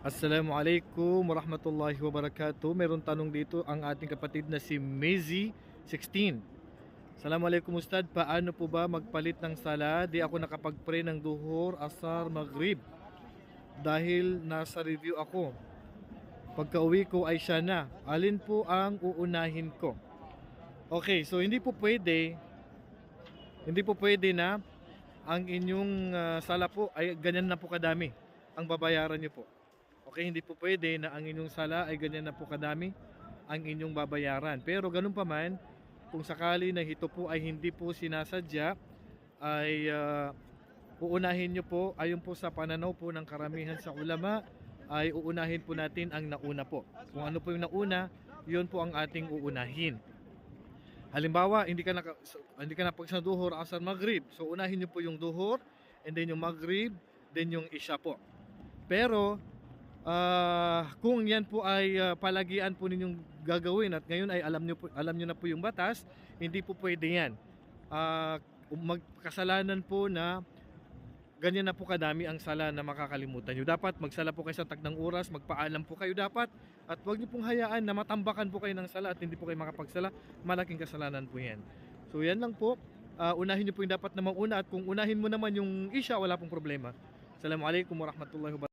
Assalamualaikum warahmatullahi wabarakatuh. Meron tanong dito ang ating kapatid na si Mezi 16. Assalamualaikum Ustad, paano po ba magpalit ng sala? Di ako nakapag-pray ng duhur, asar, maghrib. Dahil nasa review ako. Pagka uwi ko ay siya na. Alin po ang uunahin ko? Okay, so hindi po pwede hindi po pwede na ang inyong ah, sala po ay ganyan na po kadami ang babayaran niyo po. Okay, hindi po pwede na ang inyong sala ay ganyan na po kadami ang inyong babayaran. Pero ganun pa man, kung sakali na ito po ay hindi po sinasadya, ay ah, uunahin nyo po, ayon po sa pananaw po ng karamihan sa ulama, ay uunahin po natin ang nauna po. Kung ano po yung nauna, yun po ang ating uunahin. Halimbawa, hindi ka so, hindi ka napag sa asar, maghrib. So unahin niyo po yung duhur, and then yung maghrib, then yung isya po. Pero ah, kung yan po ay ah, palagian po ninyong gagawin at ngayon ay alam niyo po, alam niyo na po yung batas, hindi po pwede yan. Ah, magkasalanan po na ganyan na po kadami ang sala na makakalimutan nyo. Dapat magsala po kayo sa tag oras, magpaalam po kayo dapat at huwag niyo pong hayaan na matambakan po kayo ng sala at hindi po kayo makapagsala. Malaking kasalanan po yan. So yan lang po. Ah, unahin niyo po yung dapat na mauna at kung unahin mo naman yung isya, wala pong problema. Assalamualaikum warahmatullahi wabarakatuh.